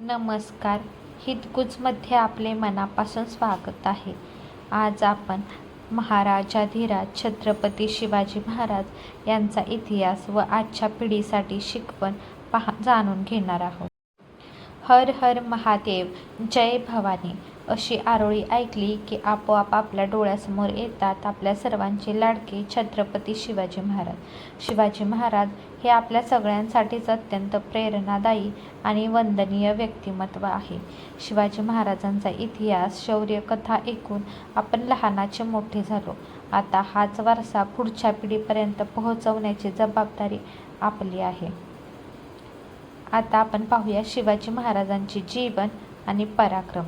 नमस्कार. हितगुजमध्ये आपले मनापासून स्वागत आहे. आज आपण महाराजाधिराज छत्रपती शिवाजी महाराज यांचा इतिहास व आजच्या पिढीसाठी शिकवण पहा जाणून घेणार आहोत. हर हर महादेव जय भवानी. अशी आरोळी ऐकली की आपोआप आपल्या डोळ्यासमोर येतात आपल्या सर्वांचे लाडके छत्रपती शिवाजी महाराज. शिवाजी महाराज हे आपल्या सगळ्यांसाठीच अत्यंत प्रेरणादायी आणि वंदनीय व्यक्तिमत्व आहे. शिवाजी महाराजांचा इतिहास शौर्य कथा ऐकून आपण लहानाचे मोठे झालो. आता हाच वारसा पुढच्या पिढीपर्यंत पोहोचवण्याची जबाबदारी आपली आहे. आता आपण पाहूया शिवाजी महाराजांचे जीवन आणि पराक्रम.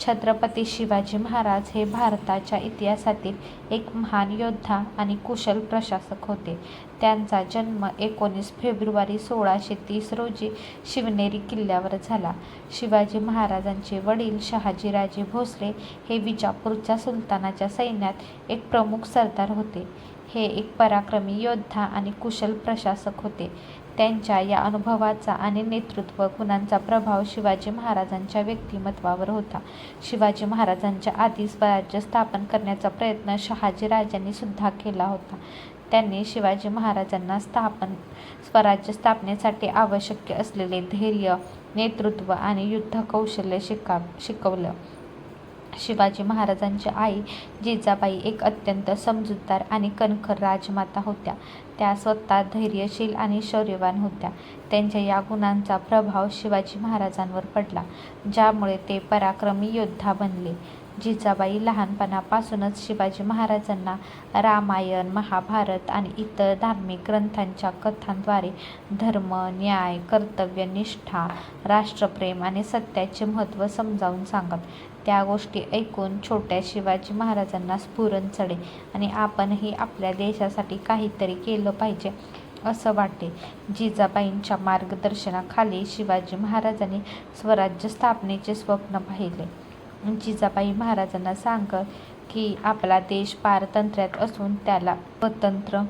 छत्रपती शिवाजी महाराज हे भारताच्या इतिहासातील एक महान योद्धा आणि कुशल प्रशासक होते. त्यांचा जन्म एकोणीस फेब्रुवारी सोळाशे तीस रोजी शिवनेरी किल्ल्यावर झाला. शिवाजी महाराजांचे वडील शहाजीराजे भोसले हे विजापूरच्या सुलतानाच्या सैन्यात एक प्रमुख सरदार होते. हे एक पराक्रमी योद्धा आणि कुशल प्रशासक होते. त्यांच्या या अनुभवाचा आणि नेतृत्व गुणांचा प्रभाव शिवाजी महाराजांच्या व्यक्तिमत्वावर होता. शिवाजी महाराजांच्या आधी स्वराज्य स्थापन करण्याचा प्रयत्न शहाजीराजांनी सुद्धा केला होता. त्यांनी शिवाजी महाराजांना स्थापन स्वराज्य स्थापनेसाठी आवश्यक असलेले धैर्य नेतृत्व आणि युद्ध कौशल्य शिका शिकवलं. शिवाजी महाराजांची आई जिजाबाई एक अत्यंत समजूतदार आणि कणखर राजमाता होत्या. त्या स्वतः धैर्यशील आणि शौर्यवान होत्या. त्यांच्या या गुणांचा प्रभाव शिवाजी महाराजांवर पडला ज्यामुळे ते पराक्रमी योद्धा बनले. जिजाबाई लहानपणापासूनच शिवाजी महाराजांना रामायण महाभारत आणि इतर धार्मिक ग्रंथांच्या कथांद्वारे धर्म न्याय कर्तव्य निष्ठा राष्ट्रप्रेम आणि सत्याचे महत्त्व समजावून सांगत. त्या गोष्टी ऐकून छोट्या शिवाजी महाराजांना स्फुरण चढे आणि आपणही आपल्या देशासाठी काहीतरी केलं पाहिजे असं वाटे जिजाबाईंच्या मार्गदर्शनाखाली शिवाजी महाराजांनी स्वराज्य स्थापनेचे स्वप्न पाहिले. जिजाबाई महाराजांना सांगत की आपला देश पारतंत्र्यात असून त्याला स्वतंत्र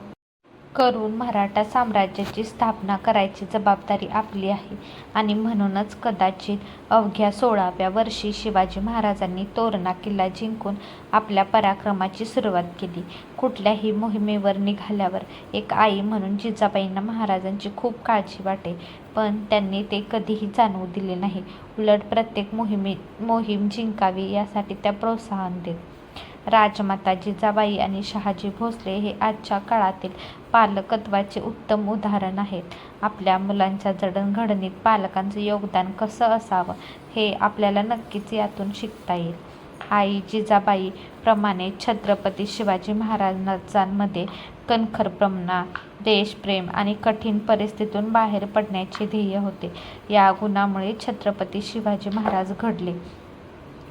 करून मराठा साम्राज्याची स्थापना करायची जबाबदारी आपली आहे. आणि म्हणूनच कदाचित अवघ्या सोळाव्या वर्षी शिवाजी महाराजांनी तोरणा किल्ला जिंकून आपल्या पराक्रमाची सुरुवात केली. कुठल्याही मोहिमेवर निघाल्यावर एक आई म्हणून जिजाबाईंना महाराजांची खूप काळजी वाटे पण त्यांनी ते कधीही जाणवू दिले नाही. उलट प्रत्येक मोहिमे मोहीम जिंकावी यासाठी त्या प्रोत्साहन देत. राजमाता जिजाबाई आणि शहाजी भोसले हे आजच्या काळातील पालकत्वाचे उत्तम उदाहरण आहेत. आपल्या मुलांच्या जडणघडणीत पालकांचं योगदान कसं असावं हे आपल्याला नक्कीच यातून शिकता येईल. आई जिजाबाई प्रमाणे छत्रपती शिवाजी महाराजांमध्ये कणखरप्रमणा देशप्रेम आणि कठीण परिस्थितीतून बाहेर पडण्याचे ध्येय होते. या गुणामुळे छत्रपती शिवाजी महाराज घडले.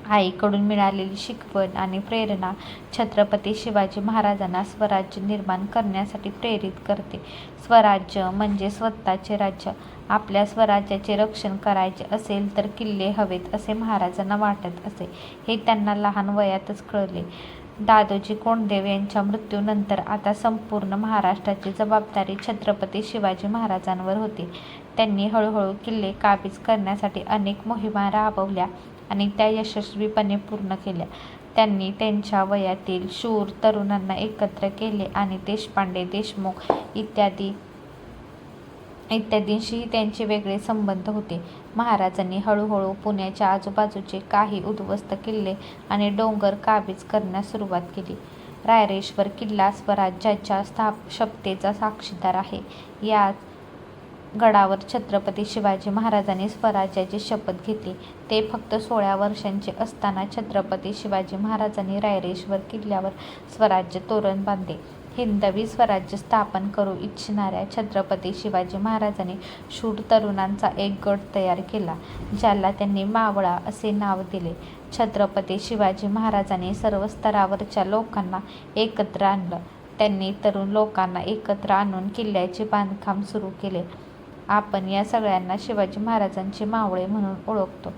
आईकडून मिळालेली शिकवण आणि प्रेरणा छत्रपती शिवाजी महाराजांना स्वराज्य निर्माण करण्यासाठी प्रेरित करते. स्वराज्य म्हणजे स्वतःचे राज्य. आपल्या स्वराज्याचे रक्षण करायचे असेल तर किल्ले हवेत असे महाराजांना वाटत असे. हे त्यांना लहान वयातच कळले. दादोजी कोंडदेव यांच्या मृत्यूनंतर आता संपूर्ण महाराष्ट्राची जबाबदारी छत्रपती शिवाजी महाराजांवर होती. त्यांनी हळूहळू किल्ले काबीज करण्यासाठी अनेक मोहिमा राबवल्या आणि त्या यशस्वीपणे पूर्ण केल्या. त्यांनी त्यांच्या वयातील शूर तरुणांना एकत्र केले आणि देशपांडे देशमुख इत्यादी इत्यादींशीही त्यांचे वेगळे संबंध होते. महाराजांनी हळूहळू पुण्याच्या आजूबाजूचे काही उद्ध्वस्त किल्ले आणि डोंगर काबीज करण्यास सुरुवात केली. रायरेश्वर किल्ला स्वराज्याच्या स्थापशक्तीचा साक्षीदार आहे. या गडावर छत्रपती शिवाजी महाराजांनी स्वराज्याची शपथ घेतली. ते फक्त सोळा वर्षांचे असताना छत्रपती शिवाजी महाराजांनी रायरेश्वर किल्ल्यावर स्वराज्य तोरण बांधले. हिंदवी स्वराज्य स्थापन करू इच्छिणाऱ्या छत्रपती शिवाजी महाराजांनी शूर तरुणांचा एक गट तयार केला ज्याला त्यांनी मावळा असे नाव दिले. छत्रपती शिवाजी महाराजांनी सर्व स्तरावरच्या लोकांना एकत्र आणलं. त्यांनी तरुण लोकांना एकत्र आणून किल्ल्याचे बांधकाम सुरू केले. आपण या सगळ्यांना शिवाजी महाराजांचे मावळे म्हणून ओळखतो.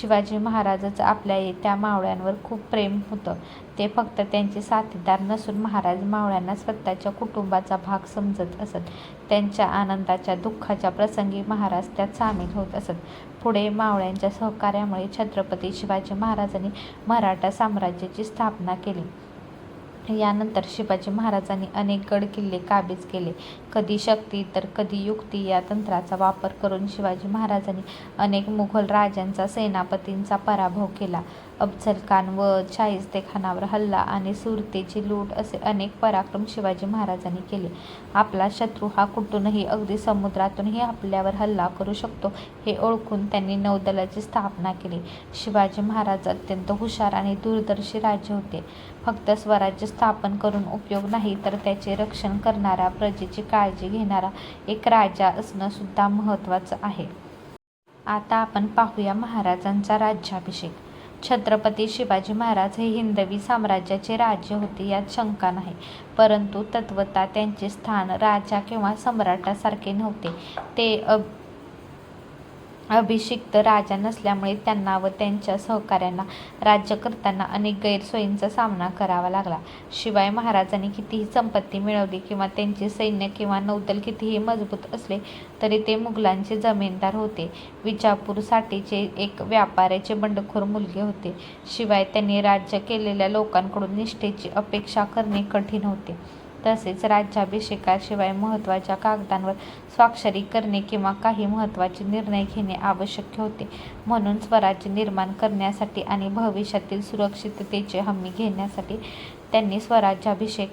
शिवाजी महाराजच आपल्या त्या मावळ्यांवर खूप प्रेम होतं. ते फक्त त्यांचे साथीदार नसून महाराज मावळ्यांना स्वतःच्या कुटुंबाचा भाग समजत असत. त्यांच्या आनंदाच्या दुःखाच्या प्रसंगी महाराज त्यात सामील होत असत. पुढे मावळ्यांच्या सहकार्यामुळे छत्रपती शिवाजी महाराजांनी मराठा साम्राज्याची स्थापना केली. यानंतर शिवाजी महाराजांनी अनेक गड किल्ले काबीज केले. कधी शक्ती तर कधी युक्ती या तंत्राचा वापर करून शिवाजी महाराजांनी अनेक मुघल राजांचा सेनापतींचा पराभव केला. अफझल खान व शाहिस्तेखानावर हल्ला आणि सुरतेची लूट असे अनेक पराक्रम शिवाजी महाराजांनी केले. आपला शत्रू हा कुठूनही अगदी समुद्रातूनही आपल्यावर हल्ला करू शकतो हे ओळखून त्यांनी नौदलाची स्थापना केली. शिवाजी महाराज अत्यंत हुशार आणि दूरदर्शी राजे होते. फक्त स्वराज्य स्थापन करून उपयोग नाही तर त्याचे रक्षण करणारा प्रजेची काळजी घेणारा एक राजा असणं सुद्धा महत्त्वाचं आहे. आता आपण पाहूया महाराजांचा राज्याभिषेक. छत्रपती शिवाजी महाराज हे हिंदवी साम्राज्याचे राजे होते यात शंका नाही. परंतु तत्वता त्यांचे स्थान राजा किंवा सम्राटासारखे नव्हते. ते अब अभिषिक्त राजा नसल्यामुळे त्यांना व त्यांच्या सहकाऱ्यांना राज्य करताना अनेक गैरसोयींचा सामना करावा लागला. शिवाय महाराजांनी कितीही संपत्ती मिळवली किंवा त्यांचे सैन्य किंवा नौदल कितीही मजबूत असले तरी ते मुघलांचे जमीनदार होते. विजापूरसाठीचे एक व्यापाऱ्याचे बंडखोर मुलगे होते. शिवाय त्यांनी राज्य केलेल्या लोकांकडून निष्ठेची अपेक्षा करणे कठीण होते. तसेच राज्याभिषेकाशिवाय महत्त्वाच्या कागदांवर स्वाक्षरी करणे किंवा काही महत्त्वाचे निर्णय घेणे आवश्यक होते. म्हणून स्वराज्य निर्माण करण्यासाठी आणि भविष्यातील सुरक्षिततेची हमी घेण्यासाठी त्यांनी स्वराज्याभिषेक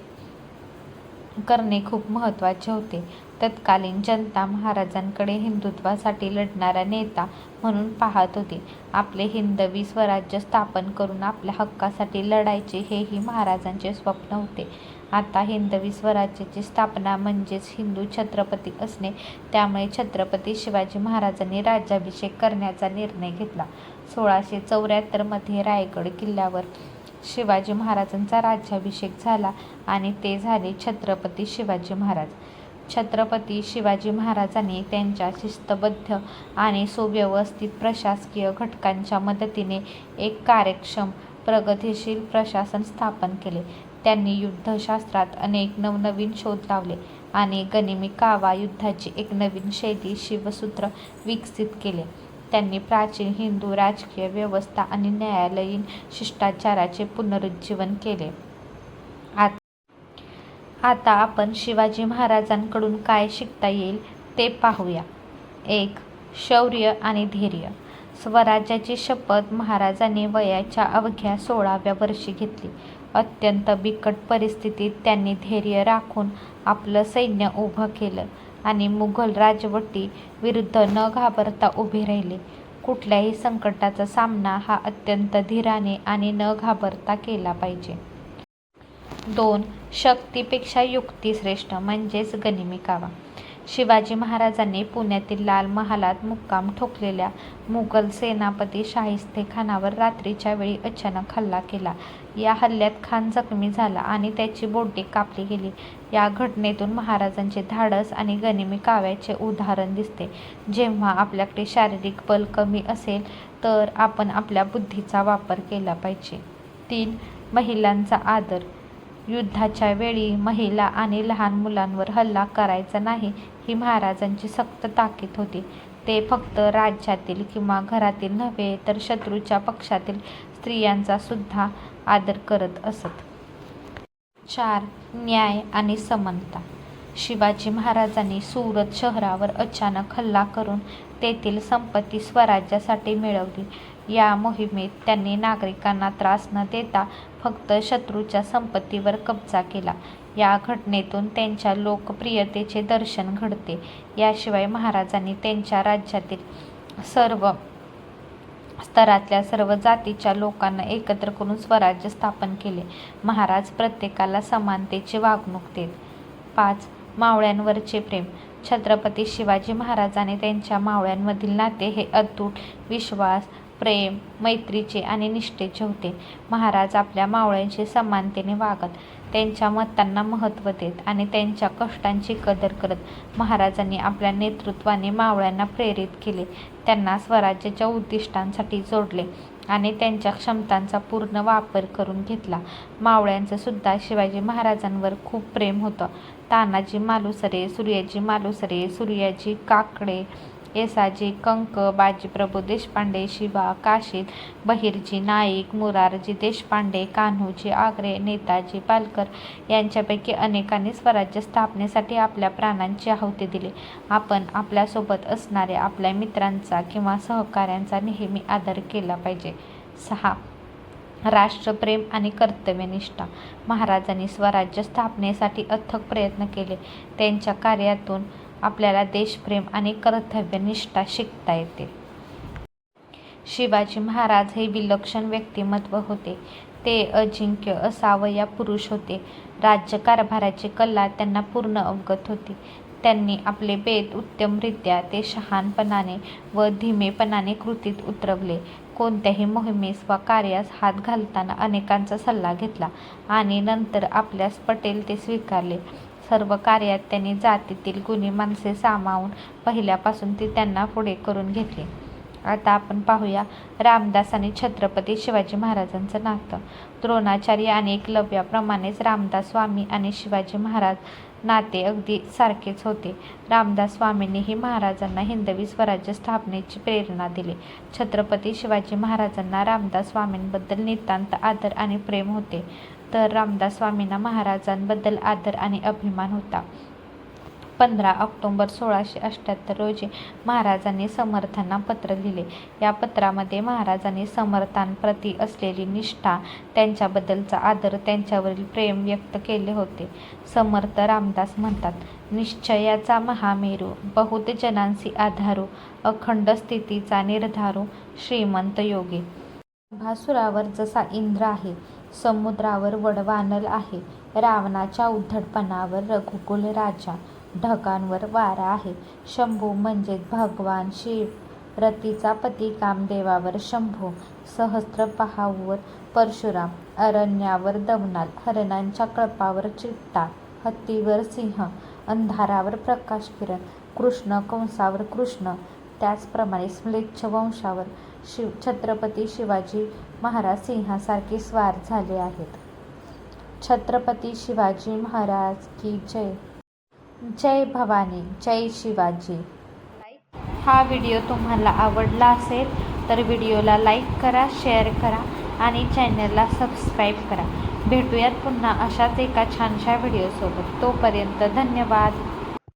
करणे खूप महत्त्वाचे होते. तत्कालीन जनता महाराजांकडे हिंदुत्वासाठी लढणारा नेता म्हणून पाहत होती. आपले हिंदवी स्वराज्य स्थापन करून आपल्या हक्कासाठी लढायचे हेही महाराजांचे स्वप्न होते. आता हिंदवी स्वराज्याची स्थापना म्हणजेच हिंदू छत्रपती असणे त्यामुळे छत्रपती शिवाजी महाराजांनी राज्याभिषेक करण्याचा निर्णय घेतला. सोळाशे चौऱ्याहत्तरमध्ये रायगड किल्ल्यावर शिवाजी महाराजांचा राज्याभिषेक झाला आणि ते झाले छत्रपती शिवाजी महाराज. छत्रपती शिवाजी महाराजांनी त्यांच्या शिस्तबद्ध आणि सुव्यवस्थित प्रशासकीय घटकांच्या मदतीने एक कार्यक्षम प्रगतीशील प्रशासन स्थापन केले. त्यांनी युद्धशास्त्रात अनेक नवनवीन शोध लावले आणि गनिमी कावा युद्धाची एक नवीन शैली शिवसूत्र विकसित केले. त्यांनी प्राचीन हिंदू राजकीय व्यवस्था आणि न्यायालयीन शिष्टाचाराचे पुनरुज्जीवन केले. आता आपण शिवाजी महाराजांकडून काय शिकता येईल ते पाहूया. एक शौर्य आणि धैर्य. स्वराज्याची शपथ महाराजांनी वयाच्या अवघ्या सोळाव्या वर्षी घेतली. अत्यंत बिकट परिस्थितीत त्यांनी धैर्य राखून आपलं सैन्य उभं केलं. आणि मुघल राजवटी विरुद्ध न घाबरता उभे राहिले. कुठल्याही संकटाचा सामना हा अत्यंत धीराने आणि न घाबरता केला पाहिजे. दोन शक्तीपेक्षा युक्ती श्रेष्ठ म्हणजेच गनिमी कावा. शिवाजी महाराजांनी पुण्यातील लाल महालात मुक्काम ठोकलेल्या मुघल सेनापती शाहिस्ते खानावर रात्रीच्या वेळी अचानक हल्ला केला. या हल्ल्यात खान जखमी झाला आणि त्याची बोटे कापली गेली. या घटनेतून महाराजांचे धाडस आणि गनिमी काव्याचे उदाहरण दिसते. जेव्हा आपल्याकडे शारीरिक बल कमी असेल तर आपण आपल्या बुद्धीचा वापर केला पाहिजे. तीन महिलांचा आदर. युद्धाच्या वेळी महिला आणि लहान मुलांवर हल्ला करायचा नाही ही महाराजांची सक्त ताकीद होती. ते फक्त राज्यातील किंवा घरातील नव्हे तर शत्रूच्या पक्षातील स्त्रियांचा सुद्धा आदर करत असत. चार न्याय आणि समानता. शिवाजी महाराजांनी सुरत शहरावर अचानक हल्ला करून तेथील संपत्ती स्वराज्यासाठी मिळवली. या मोहिमेत त्यांनी नागरिकांना त्रास न देता फक्त शत्रूच्या संपत्तीवर कब्जा केला. या घटनेतून त्यांच्या लोकप्रियतेचे दर्शन घडते. याशिवाय महाराजांनी त्यांच्या राज्यातील सर्व स्तरातल्या सर्व जातीच्या लोकांना एकत्र करून स्वराज्य स्थापन केले. महाराज प्रत्येकाला समानतेची वागणूक देत. पाच मावळ्यांवरचे प्रेम. छत्रपती शिवाजी महाराजांनी त्यांच्या मावळ्यांमधील नाते हे अतूट विश्वास प्रेम मैत्रीचे आणि निष्ठेचे होते. महाराज आपल्या मावळ्यांशी समानतेने वागत त्यांच्या मतांना महत्त्व देत आणि त्यांच्या कष्टांची कदर करत महाराजांनी आपल्या नेतृत्वाने मावळ्यांना प्रेरित केले. त्यांना स्वराज्याच्या उद्दिष्टांसाठी जोडले आणि त्यांच्या क्षमतांचा पूर्ण वापर करून घेतला. मावळ्यांचं सुद्धा शिवाजी महाराजांवर खूप प्रेम होतं. तानाजी मालुसरे सूर्याजी मालुसरे सूर्याजी काकडे येसाजी कंक बाजीप्रभू देशपांडे शिवा काशीद बहिर्जी नाईक मुरारजी देशपांडे कान्होजी आगरे नेताजी पालकर यांच्यापैकी अनेकांनी स्वराज्य स्थापनेसाठी आपल्या प्राणांची आहुती दिली. आपण आपल्यासोबत असणाऱ्या आपल्या मित्रांचा किंवा सहकाऱ्यांचा नेहमी आदर केला पाहिजे. सहा. राष्ट्रप्रेम आणि कर्तव्यनिष्ठा महाराजांनी स्वराज्य स्थापनेसाठी अथक प्रयत्न केले. त्यांच्या कार्यातून आपल्याला देशप्रेम आणि कर्तव्यनिष्ठा शिकता येते. शिवाजी महाराज हे विलक्षण व्यक्तिमत्व होते. ते अजिंक्य असावया पुरुष होते. राज्यकारभाराची कला त्यांना पूर्ण अवगत होती. त्यांनी आपले बेत उत्तमरित्या ते शहाणपणाने व धीमेपणाने कृतीत उतरवले. कोणत्याही मोहिमेस वा कार्यास हात घालताना अनेकांचा सल्ला घेतला आणि नंतर आपल्यास पटेल ते स्वीकारले. सर्व कार्यात त्यांनी जातीतील गुणी माणसे सामावून पहिल्यापासून ती त्यांना पुढे करून घेतली. आता आपण पाहूया रामदास आणि छत्रपती शिवाजी महाराजांचं नातं. द्रोणाचार्य आणि एकलव्याप्रमाणेच रामदास स्वामी आणि शिवाजी महाराज नाते अगदी सारखेच होते. रामदास स्वामींनीही महाराजांना हिंदवी स्वराज्य स्थापनेची प्रेरणा दिली. छत्रपती शिवाजी महाराजांना रामदास स्वामींबद्दल नितांत आदर आणि प्रेम होते. तर रामदास स्वामींना महाराजांबद्दल आदर आणि अभिमान होता. पंधरा ऑक्टोंबर सोळाशे अठ्ठ्याहत्तर रोजी महाराजांनी समर्थांना पत्र लिहिले. या पत्रामध्ये महाराजांनी समर्थांप्रती असलेली निष्ठा त्यांच्याबद्दलचा आदर त्यांच्यावरील प्रेम व्यक्त केले होते. समर्थ रामदास म्हणतात निश्चयाचा महामेरू बहुत जनांसी आधारू अखंड स्थितीचा निर्धारू श्रीमंत योगी. भासुरावर जसा इंद्र आहे समुद्रावर वडवानल आहे. रावणाच्या उद्धटपणावर रघुकुल राजा ढगांवर वारा आहे. शंभू म्हणजेच भगवान शिव. रतीचा पती कामदेवावर शंभू. सहस्त्र पहावर परशुराम. अरण्यावर दवनाल हरणांच्या कळपावर चिट्टा हत्तीवर सिंह. अंधारावर प्रकाश किरण. कृष्ण कंसावर कृष्ण. त्याचप्रमाणे स्म्लेच्छ वंशावर शिव छत्रपती शिवाजी महाराज सिंहासारखे स्वार झाले आहेत. छत्रपती शिवाजी महाराज की जय. जय भवानी जय शिवाजी. हा व्हिडिओ तुम्हाला आवडला असेल तर व्हिडिओला लाईक करा शेअर करा आणि चॅनलला सबस्क्राईब करा. भेटूयात पुन्हा अशाच एका छानशा व्हिडिओसोबत. तोपर्यंत धन्यवाद.